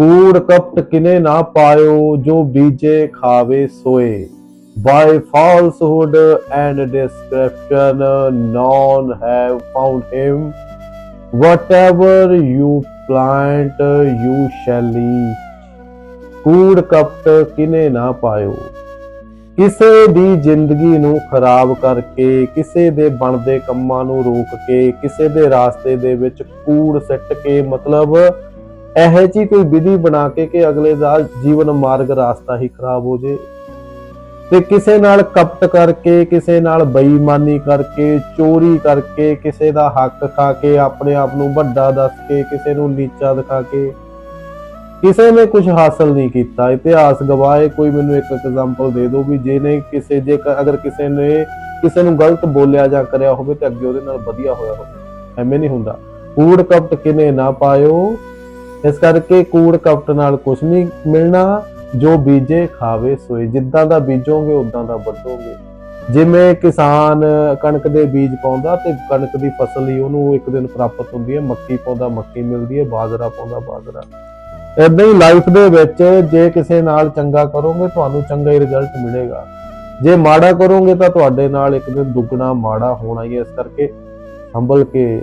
ਕੂੜ ਕਪਟ ਕਿਨੇ ਨਾ ਪਾਇਓ, ਜੋ ਬੀਜੇ ਖਾਵੇ ਸੋਏ। By falsehood and deception, none have found him. Whatever you plant, you shall eat. ਕੂੜ ਕਪਟ ਕਿਨੇ ਨਾ ਪਾਇਓ। ਕਿਸੇ ਦੀ ਜ਼ਿੰਦਗੀ ਨੂੰ ਖਰਾਬ ਕਰਕੇ, ਕਿਸੇ ਦੇ ਬਣਦੇ ਕੰਮਾਂ ਨੂੰ ਰੋਕ ਕੇ, ਕਿਸੇ ਦੇ ਰਾਸਤੇ ਦੇ ਵਿੱਚ ਕੂੜ ਸਿੱਟ ਕੇ, ਮਤਲਬ ਇਹੋ ਜਿਹੀ ਕੋਈ ਵਿਧੀ ਬਣਾ ਕੇ ਕਿ ਅਗਲੇ ਦਾ ਜੀਵਨ ਮਾਰਗ ਰਾਸਤਾ ਹੀ ਖਰਾਬ ਹੋ ਜੇ। ਤੇ ਕਿਸੇ ਨਾਲ ਕਪਟ ਕਰਕੇ, ਕਿਸੇ ਨਾਲ ਬੇਈਮਾਨੀ ਕਰਕੇ, ਚੋਰੀ ਕਰਕੇ, ਕਿਸੇ ਦਾ ਹੱਕ ਖਾ ਕੇ, ਆਪਣੇ ਆਪ ਨੂੰ ਵੱਡਾ ਦੱਸ ਕੇ, ਕਿਸੇ ਨੂੰ ਨੀਚਾ ਦਿਖਾ ਕੇ, ਕਿਸੇ ਨੇ ਕੁਝ ਹਾਸਲ ਨਹੀਂ ਕੀਤਾ। ਇਤਿਹਾਸ ਗਵਾਏ, ਕੋਈ ਮੈਨੂੰ ਇੱਕ ਐਗਜ਼ਾਮਪਲ ਦੇ ਦਿਓ ਵੀ ਜਿਹਨੇ ਕਿਸੇ ਜੇ ਅਗਰ ਕਿਸੇ ਨੇ ਕਿਸੇ ਨੂੰ ਗਲਤ ਬੋਲਿਆ ਜਾਂ ਕਰਿਆ ਹੋਵੇ ਤੇ ਅੱਗੇ ਉਹਦੇ ਨਾਲ ਵਧੀਆ ਹੋਇਆ ਹੋਵੇ। ਐਵੇਂ ਨਹੀਂ ਹੁੰਦਾ। ਕੂੜ ਕਪਟ ਕਿਨੇ ਨਾ ਪਾਇਓ ਇਸ ਕਰਕੇ ਕੂੜ ਕਪਟ ਨਾਲ ਕੁਝ ਨਹੀਂ ਮਿਲਣਾ, ਜੋ ਬੀਜੇ ਖਾਵੇ ਸੋਏ। ਜਿੱਦਾਂ ਦਾ ਬੀਜੋਗੇ ਉਦਾਂ ਦਾ ਵੱਢੋਗੇ। ਜਿਵੇਂ ਕਿਸਾਨ ਕਣਕ ਦੇ ਬੀਜ ਪਾਉਂਦਾ ਤੇ ਕਣਕ ਦੀ ਫਸਲ ਹੀ ਉਹਨੂੰ ਇੱਕ ਦਿਨ ਪ੍ਰਾਪਤ ਹੁੰਦੀ ਹੈ। ਮੱਕੀ ਪਾਉਂਦਾ, ਮੱਕੀ ਮਿਲਦੀ ਹੈ, ਬਾਜਰਾ ਪਾਉਂਦਾ, ਬਾਜਰਾ। ਇਦਾਂ ਹੀ ਲਾਈਫ ਦੇ ਵਿੱਚ ਜੇ ਕਿਸੇ ਨਾਲ ਚੰਗਾ ਕਰੋਗੇ, ਤੁਹਾਨੂੰ ਚੰਗਾ ਹੀ ਰਿਜ਼ਲਟ ਮਿਲੇਗਾ। ਜੇ ਮਾੜਾ ਕਰੋਗੇ ਤਾਂ ਤੁਹਾਡੇ ਨਾਲ ਇੱਕ ਦਿਨ ਦੁੱਗਣਾ ਮਾੜਾ ਹੋਣਾ ਹੀ ਹੈ। ਇਸ ਕਰਕੇ ਸੰਭਲ ਕੇ